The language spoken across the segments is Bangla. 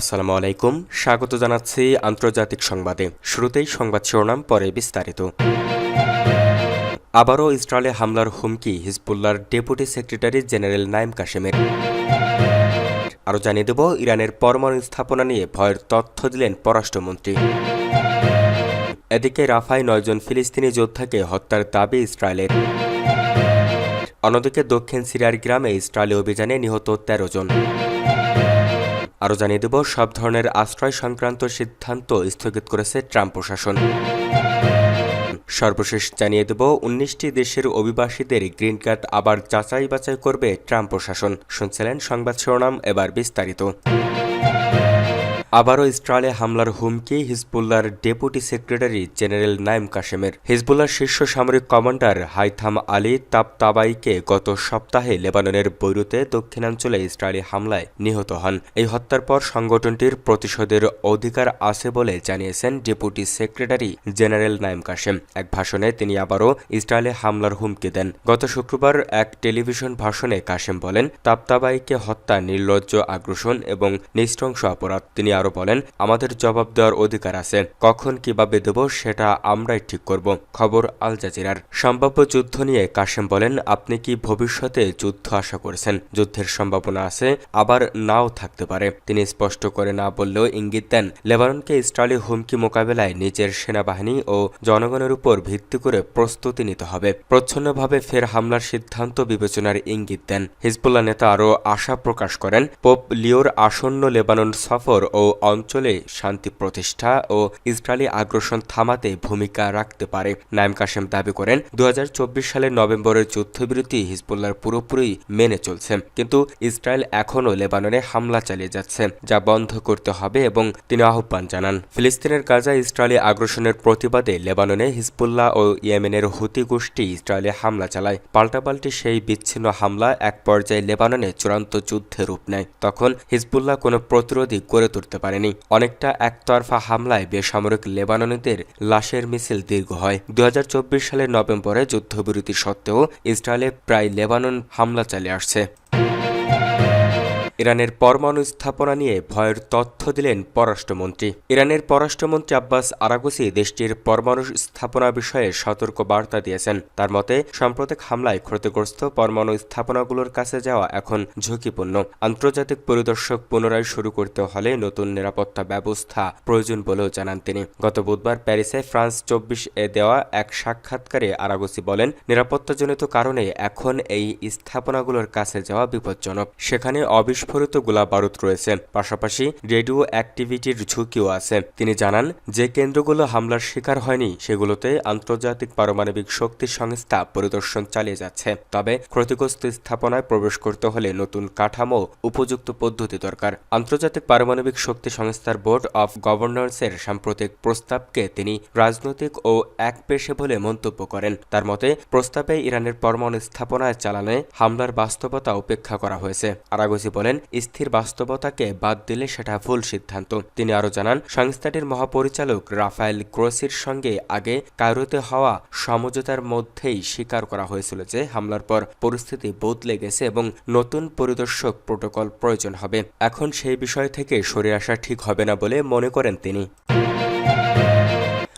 আসসালামু আলাইকুম। স্বাগত জানাচ্ছি আন্তর্জাতিক সংবাদে। শুরুতেই সংবাদ শিরোনাম, পরে বিস্তারিত। আবারও ইসরায়েলে হামলার হুমকি হিজবুল্লার ডেপুটি সেক্রেটারি জেনারেল নাইম কাশেমের। আরও জানিয়ে দেব, ইরানের পরমাণু স্থাপনা নিয়ে ভয়ের তথ্য দিলেন পররাষ্ট্রমন্ত্রী। এদিকে রাফায় নয়জন ফিলিস্তিনি যোদ্ধাকে হত্যার দাবি ইসরায়েলের। অন্যদিকে দক্ষিণ সিরিয়ার গ্রামে ইসরায়েলি অভিযানে নিহত তেরো জন। আরও জানিয়ে দেব, সব ধরনের আশ্রয় সংক্রান্ত সিদ্ধান্ত স্থগিত করেছে ট্রাম্প প্রশাসন। সর্বশেষ জানিয়ে দেব, উনিশটি দেশের অভিবাসীদের গ্রিন কার্ড আবার যাচাই বাছাই করবে ট্রাম্প প্রশাসন। শুনছিলেন সংবাদ শিরোনাম, এবার বিস্তারিত। আবারও ইসরায়েলে হামলার হুমকি হিজবুল্লার ডেপুটি সেক্রেটারি জেনারেল নাইম কাশেমের। হিজবুল্লার শীর্ষ সামরিক কমান্ডার হাইথাম আলী তাবতাবাইকে গত সপ্তাহে লেবাননের বৈরুতে দক্ষিণাঞ্চলে ইসরায়েলি হামলায় নিহত হন। এই হত্যার পর সংগঠনটির প্রতিশোধের অধিকার আছে বলে জানিয়েছেন deputy secretary general Naim Qassem. এক ভাষণে তিনি আবারও ইসরায়েলে হামলার হুমকি দেন। গত শুক্রবার এক টেলিভিশন ভাষণে কাশেম বলেন, তাবতাবাইকে হত্যা, নির্লজ্জ আগ্রাসন এবং নিঃশংস অপরাধ। তিনি আরও বলেন, আমাদের জবাব দেওয়ার অধিকার আছে। কখন কীভাবে দেব সেটা আমরাই ঠিক করব। খবর আল জাজিরার। সম্ভাব্য যুদ্ধ নিয়ে কাশেম বলেন, আপনি কি ভবিষ্যতে যুদ্ধ আশা করছেন? যুদ্ধের সম্ভাবনা আছে, আবার নাও থাকতে পারে। তিনি স্পষ্ট করে না বললেও ইঙ্গিত দেন, লেবাননকে ইসরায়েলি হুমকি মোকাবেলায় নিজের সেনাবাহিনী ও জনগণের উপর ভিত্তি করে প্রস্তুতি নিতে হবে। প্রচ্ছন্নভাবে ফের হামলার সিদ্ধান্ত বিবেচনার ইঙ্গিত দেন। হিজবুল্লাহ নেতা আরও আশা প্রকাশ করেন, পোপ লিওর আসন্ন লেবানন সফর ও অঞ্চলে শান্তি প্রতিষ্ঠা ও ইসরায়েলি আগ্রাসন থামাতে ভূমিকা রাখতে পারে। নাইম কাশেম দাবি করেন দু হাজার চব্বিশ সালের নভেম্বরের যুদ্ধবিরতি হিজবুল্লার পুরোপুরি মেনে চলছে। কিন্তু ইসরায়েল এখনও লেবাননে হামলা চালিয়ে যাচ্ছে, যা বন্ধ করতে হবে এবং তিনি আহ্বান জানান। ফিলিস্তিনের গাজা ইসরায়েলি আগ্রাসনের প্রতিবাদে লেবাননে হিজবুল্লাহ ও ইয়েমেনের হুতি গোষ্ঠী ইসরায়েলে হামলা চালায়। পাল্টাপাল্টি সেই বিচ্ছিন্ন হামলা এক পর্যায়ে লেবাননে চূড়ান্ত যুদ্ধে রূপ নেয়। তখন হিজবুল্লাহ কোনো প্রতিরোধী গড়ে তুলতে পারেনি। অনেকটা একতরফা হামলায় বেসামরিক লেবাননীদের লাশের মিছিল দীর্ঘ হয়। দু হাজার চব্বিশ সালের নভেম্বরে যুদ্ধবিরতি সত্ত্বেও ইসরায়েলে প্রায় লেবানন হামলা চালিয়ে আসছে। ইরানের পরমাণু স্থাপনা নিয়ে ভয়ের তথ্য দিলেন পররাষ্ট্রমন্ত্রী। ইরানের পররাষ্ট্রমন্ত্রী আব্বাস আরাগুসি দেশটির পরমাণু স্থাপনা বিষয়ে সতর্ক বার্তা দিয়েছেন। তার মতে, সাম্প্রতিক হামলায় ক্ষতিগ্রস্ত পরমাণু স্থাপনাগুলোর কাছে যাওয়া এখন ঝুঁকিপূর্ণ। আন্তর্জাতিক পরিদর্শক পুনরায় শুরু করতে হলে নতুন নিরাপত্তা ব্যবস্থা প্রয়োজন বলেও জানান তিনি। গত বুধবার প্যারিসে ফ্রান্স চব্বিশ এ দেওয়া এক সাক্ষাৎকারে আরাগুসি বলেন, নিরাপত্তাজনিত কারণে এখন এই স্থাপনাগুলোর কাছে যাওয়া বিপজ্জনক। সেখানে অবিস বিস্ফোরিত গোলা বারুদ রয়েছে। পাশাপাশি রেডিও অ্যাক্টিভিটির ঝুঁকিও আছে। তিনি জানান, যে কেন্দ্রগুলো হামলার শিকার হয়নি, সেগুলোতে আন্তর্জাতিক পারমাণবিক শক্তি সংস্থা পরিদর্শন চালিয়ে যাচ্ছে। তবে ক্ষতিগ্রস্ত স্থাপনায় প্রবেশ করতে হলে নতুন কাঠামো উপযুক্ত পদ্ধতি দরকার। আন্তর্জাতিক পারমাণবিক শক্তি সংস্থার বোর্ড অফ গভর্নর্সের সাম্প্রতিক প্রস্তাবকে তিনি রাজনৈতিক ও এক পেশে বলে মন্তব্য করেন। তার মতে, প্রস্তাবে ইরানের পরমাণু স্থাপনায় চালানে হামলার বাস্তবতা উপেক্ষা করা হয়েছে। আরাগসি বলেন স্থির বাস্তবতাকে বাদ দিলে সেটা ভুল সিদ্ধান্ত। তিনি আরও জানান, সংস্থাটির মহাপরিচালক রাফায়েল ক্রোসির সঙ্গে আগে কায়রোতে হওয়া সমঝোতার মধ্যেই স্বীকার করা হয়েছিল যে হামলার পর পরিস্থিতি বদলে গেছে এবং নতুন পরিদর্শক প্রোটোকল প্রয়োজন হবে। এখন সেই বিষয় থেকে সরে আসা ঠিক হবে না বলে মনে করেন তিনি।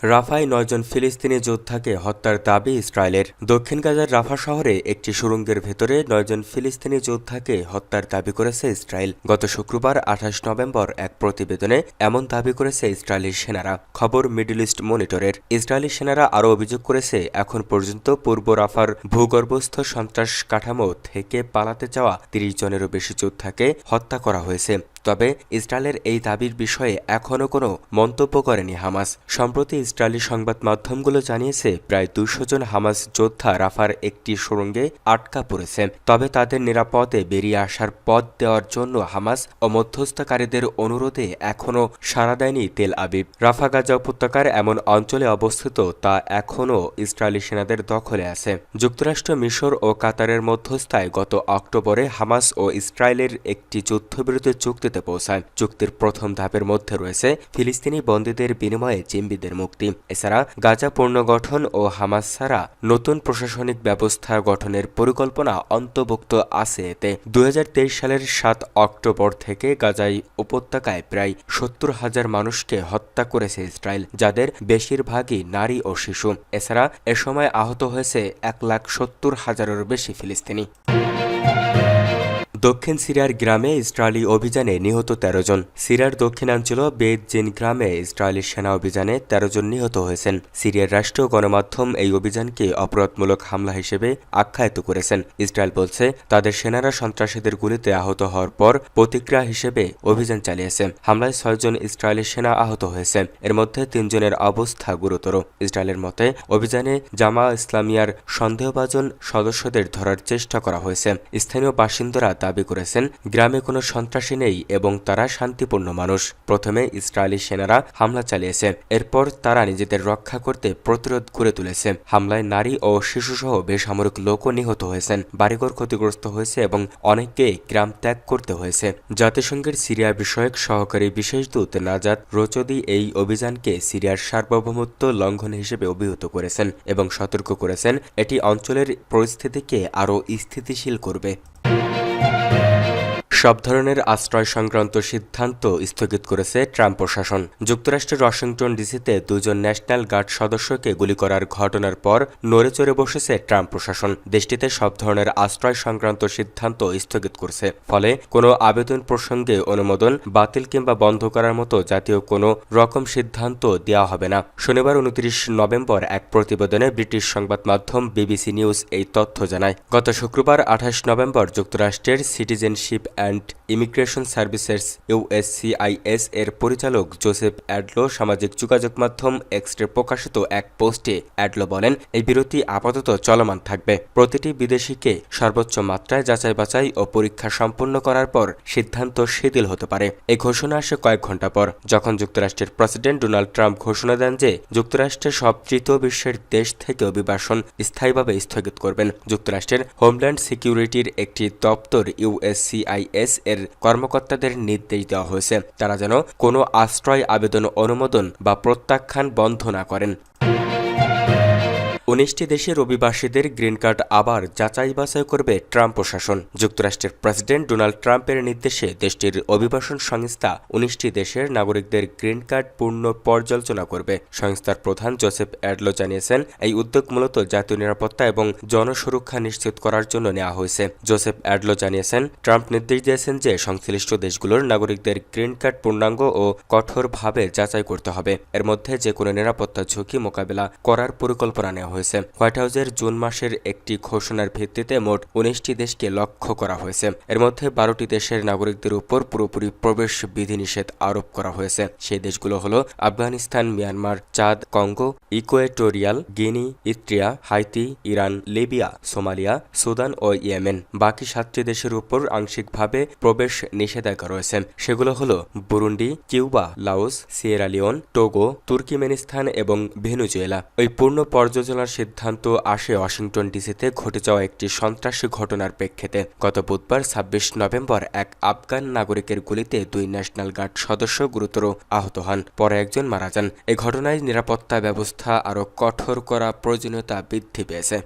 রাফায় নয়জন ফিলিস্তিনি যোদ্ধাকে হত্যার দাবি ইসরায়েলের। দক্ষিণ গাজার রাফা শহরে একটি সুরঙ্গের ভেতরে নয়জন ফিলিস্তিনি যোদ্ধাকে হত্যার দাবি করেছে ইসরায়েল। গত শুক্রবার আঠাশ নভেম্বর এক প্রতিবেদনে এমন দাবি করেছে ইসরায়েলি সেনারা। খবর মিডল ইস্ট মনিটরের। ইসরায়েলি সেনারা আরও অভিযোগ করেছে, এখন পর্যন্ত পূর্ব রাফার ভূগর্ভস্থ সন্ত্রাস কাঠামো থেকে পালাতে যাওয়া তিরিশ জনেরও বেশি যোদ্ধাকে হত্যা করা হয়েছে। তবে ইসরায়েলের এই দাবির বিষয়ে এখনও কোনো মন্তব্য করেনি হামাস। সম্প্রতি ইসরায়েলি সংবাদ মাধ্যমগুলো জানিয়েছে, প্রায় দুশো জন হামাস যোদ্ধা রাফার একটি সুরঙ্গে আটকা পড়েছে তবে তাদের নিরাপদে বেরিয়ে আসার পথ দেওয়ার জন্য হামাস ও মধ্যস্থকারীদের অনুরোধে এখনও সাড়া দেয়নি তেল আবিব। রাফা গাজা উপত্যকার এমন অঞ্চলে অবস্থিত তা এখনও ইসরায়েলি সেনাদের দখলে আছে। যুক্তরাষ্ট্র, মিশর ও কাতারের মধ্যস্থায় গত অক্টোবরে হামাস ও ইসরায়েলের একটি যুদ্ধবিরতি চুক্তি চুক্তিতে পৌঁছায়। চুক্তির প্রথম ধাপের মধ্যে রয়েছে ফিলিস্তিনি বন্দীদের বিনিময়ে জিম্বিদের মুক্তি। এছাড়া গাজা পুনর্গঠন ও হামাস ছাড়া নতুন প্রশাসনিক ব্যবস্থা গঠনের পরিকল্পনা অন্তর্ভুক্ত আছে এতে। দু হাজার তেইশ সালের সাত অক্টোবর থেকে গাজাই উপত্যকায় প্রায় সত্তর হাজার মানুষকে হত্যা করেছে ইসরায়েল, যাদের বেশিরভাগই নারী ও শিশু। এছাড়া এ সময় আহত হয়েছে এক লাখ সত্তর হাজারেরও বেশি ফিলিস্তিনি। দক্ষিণ সিরিয়ার গ্রামে ইসরায়েলি অভিযানে নিহত তেরো জন। সিরিয়ার দক্ষিণাঞ্চল বেদজিন গ্রামে ইসরায়েলি সেনা অভিযানে তেরো জন নিহত হয়েছেন। সিরিয়ার রাষ্ট্রীয় গণমাধ্যম এই অভিযানকে অপরাধমূলক হামলা হিসেবে আখ্যায়িত করেছেন। ইসরায়েল বলছে, তাদের সেনারা সন্ত্রাসীদের গুলিতে আহত হওয়ার পর প্রতিক্রিয়া হিসেবে অভিযান চালিয়েছে। হামলায় ছয়জন ইসরায়েলি সেনা আহত হয়েছে। এর মধ্যে তিনজনের অবস্থা গুরুতর। ইসরায়েলের মতে, অভিযানে জামা ইসলামিয়ার সন্দেহভাজন সদস্যদের ধরার চেষ্টা করা হয়েছে। স্থানীয় বাসিন্দারা দাবি করেছেন, গ্রামে কোনো সন্ত্রাসী নেই এবং তারা শান্তিপূর্ণ মানুষ। প্রথমে ইসরায়েলি সেনারা হামলা চালিয়েছে, এরপর তারা নিজেদের রক্ষা করতে প্রতিরোধ করে তুলেছে। হামলায় নারী ও শিশুসহ বেসামরিক লোকও নিহত হয়েছেন, বাড়িঘর ক্ষতিগ্রস্ত হয়েছে এবং অনেককে গ্রাম ত্যাগ করতে হয়েছে। জাতিসংঘের সিরিয়া বিষয়ক সহকারী বিশেষ দূত নাজাদ রোচদি এই অভিযানকে সিরিয়ার সার্বভৌমত্ব লঙ্ঘন হিসেবে অভিহিত করেছেন এবং সতর্ক করেছেন, এটি অঞ্চলের পরিস্থিতিকে আরও স্থিতিশীল করবে। সব ধরনের আশ্রয় সংক্রান্ত সিদ্ধান্ত স্থগিত করেছে ট্রাম্প প্রশাসন। যুক্তরাষ্ট্রের ওয়াশিংটন ডিসিতে দুজন ন্যাশনাল গার্ড সদস্যকে গুলি করার ঘটনার পর নড়ে চড়ে বসেছে ট্রাম্প প্রশাসন। দেশটিতে সব ধরনের আশ্রয় সংক্রান্ত সিদ্ধান্ত স্থগিত করছে। ফলে কোনো আবেদন প্রসঙ্গে অনুমোদন বাতিল কিংবা বন্ধ করার মতো জাতীয় কোনো রকম সিদ্ধান্ত দেওয়া হবে না। শনিবার উনত্রিশ নভেম্বর এক প্রতিবেদনে ব্রিটিশ সংবাদ মাধ্যম বিবিসি নিউজ এই তথ্য জানায়। গত শুক্রবার আঠাশ নভেম্বর যুক্তরাষ্ট্রের citizenship and immigration services USCIS এর পরিচালক জোসেফ অ্যাডলো সামাজিক যোগাযোগ মাধ্যম এক্সট্রে প্রকাশিত এক পোস্টে অ্যাডলো বলেন, এই বিরতি আপাতত চলমান থাকবে। প্রতিটি বিদেশিকে সর্বোচ্চ মাত্রায় যাচাই বাছাই ও পরীক্ষা সম্পন্ন করার পর সিদ্ধান্ত শিথিল হতে পারে। এই ঘোষণা আসে কয়েক ঘণ্টা পর, যখন যুক্তরাষ্ট্রের প্রেসিডেন্ট ডোনাল্ড ট্রাম্প ঘোষণা দেন যে যুক্তরাষ্ট্রের সব তৃতীয় বিশ্বের দেশ থেকে অভিবাসন স্থায়ীভাবে স্থগিত করবেন। যুক্তরাষ্ট্রের হোমল্যান্ড সিকিউরিটির একটি দপ্তর ইউএসসিআইএস এর কর্মকর্তাদের নির্দেশ দেওয়া হয়েছে। তারা যেন কোনো আশ্রয়, আবেদন, অনুমোদন বা প্রত্যাখ্যান বন্ধ না করেন। উনিশটি দেশের অভিবাসীদের গ্রিন কার্ড আবার যাচাই বাছাই করবে ট্রাম্প প্রশাসন। যুক্তরাষ্ট্রের প্রেসিডেন্ট ডোনাল্ড ট্রাম্পের নির্দেশে দেশটির অভিবাসন সংস্থা উনিশটি দেশের নাগরিকদের গ্রিন কার্ড পূর্ণ পর্যালোচনা করবে। সংস্থার প্রধান জোসেফ অ্যাডলো জানিয়েছেন, এই উদ্যোগ মূলত জাতীয় নিরাপত্তা এবং জনসুরক্ষা নিশ্চিত করার জন্য নেওয়া হয়েছে। জোসেফ অ্যাডলো জানিয়েছেন, ট্রাম্প নির্দেশ দিয়েছেন যে সংশ্লিষ্ট দেশগুলোর নাগরিকদের গ্রিন কার্ড পূর্ণাঙ্গ ও কঠোরভাবে যাচাই করতে হবে। এর মধ্যে যে কোনো নিরাপত্তা ঝুঁকি মোকাবেলা করার পরিকল্পনা নেওয়া হয়েছে। হয়েছে। হোয়াইট হাউসের জুন মাসের একটি ঘোষণার ভিত্তিতে মোট উনিশটি দেশকে লক্ষ্য করা হয়েছে। এর মধ্যে বারোটি দেশের নাগরিকদের উপর পুরোপুরি প্রবেশ বিধিনিষেধ আরোপ করা হয়েছে। সেই দেশগুলো হল Afghanistan, Myanmar, Chad, Congo, Equatorial, Guinea, Eritrea, Haiti, Iran, Libya, Somalia, Sudan ও ইয়েমেন। বাকি সাতটি দেশের উপর আংশিকভাবে প্রবেশ নিষেধাজ্ঞা রয়েছে। সেগুলো হল Burundi, Cuba, Laos Sierra Leone Togo, Turkmenistan এবং ভেনুজুয়েলা। ওই পূর্ণ পর্যালোচনার সিদ্ধান্ত আসে ওয়াশিংটন ডিসিতে ঘটে যাওয়া একটি সন্ত্রাসী ঘটনার প্রেক্ষিতে। গত বুধবার ছাব্বিশ নভেম্বর এক আফগান নাগরিকের গুলিতে দুই ন্যাশনাল গার্ড সদস্য গুরুতর আহত হন, পরে একজন মারা যান। এ ঘটনায় নিরাপত্তা ব্যবস্থা আরও কঠোর করা প্রয়োজনীয়তা বৃদ্ধি পেয়েছে।